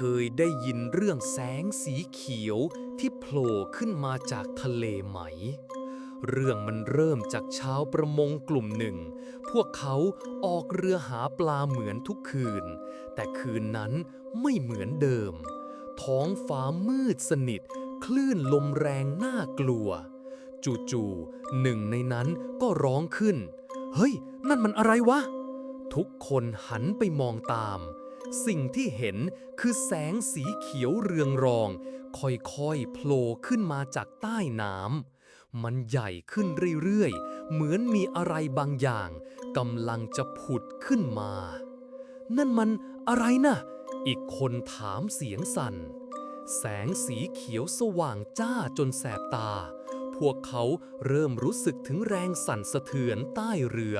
เคยได้ยินเรื่องแสงสีเขียวที่โผล่ขึ้นมาจากทะเลไหม เรื่องมันเริ่มจากชาวประมงกลุ่มหนึ่ง พวกเขาออกเรือหาปลาเหมือนทุกคืน แต่คืนนั้นไม่เหมือนเดิม ท้องฟ้ามืดสนิท คลื่นลมแรงน่ากลัว จู่ๆหนึ่งในนั้นก็ร้องขึ้น เฮ้ย นั่นมันอะไรวะ ทุกคนหันไปมองตาม สิ่งที่เห็นคือแสงสีเขียวเรืองรอง ค่อยๆโผล่ขึ้นมาจากใต้น้ำมันใหญ่ขึ้นเรื่อยๆ เหมือนมีอะไรบางอย่างกำลังจะผุดขึ้นมา นั่นมันอะไรนะอีกคนถามเสียงสั่น แสงสีเขียวสว่างจ้าจนแสบตา พวกเขาเริ่มรู้สึกถึงแรงสั่นสะเทือนใต้เรือ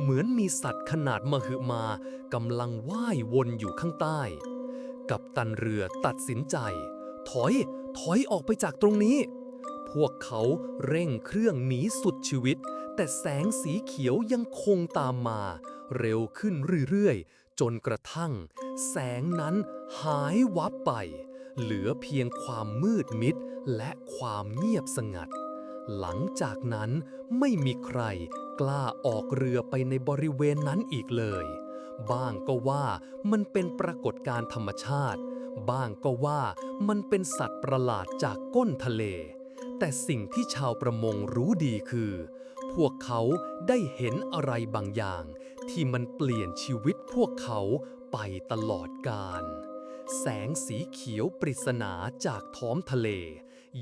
เหมือนมีสัตว์ขนาดมหึมากำลังว่ายวนอยู่ข้างใต้ กับตันเรือตัดสินใจ ถอย ถอยออกไปจากตรงนี้ พวกเขาเร่งเครื่องหนีสุดชีวิต แต่แสงสีเขียวยังคงตามมา เร็วขึ้นเรื่อยๆ จนกระทั่ง แสงนั้นหายวับไปเหลือเพียงความมืดมิดและความเงียบสงัด หลังจากนั้นไม่มีใครกล้าออกเรือไปในบริเวณนั้นอีกเลย บ้างก็ว่ามันเป็นปรากฏการณ์ธรรมชาติ บ้างก็ว่ามันเป็นสัตว์ประหลาดจากก้นทะเล แต่สิ่งที่ชาวประมงรู้ดีคือ พวกเขาได้เห็นอะไรบางอย่าง ที่มันเปลี่ยนชีวิตพวกเขาไปตลอดกาลแสงสีเขียวปริศนาจากท้องทะเล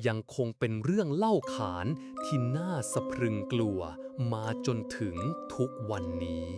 ยังคงเป็นเรื่องเล่าขานที่น่าสะพรึงกลัวมาจนถึงทุกวันนี้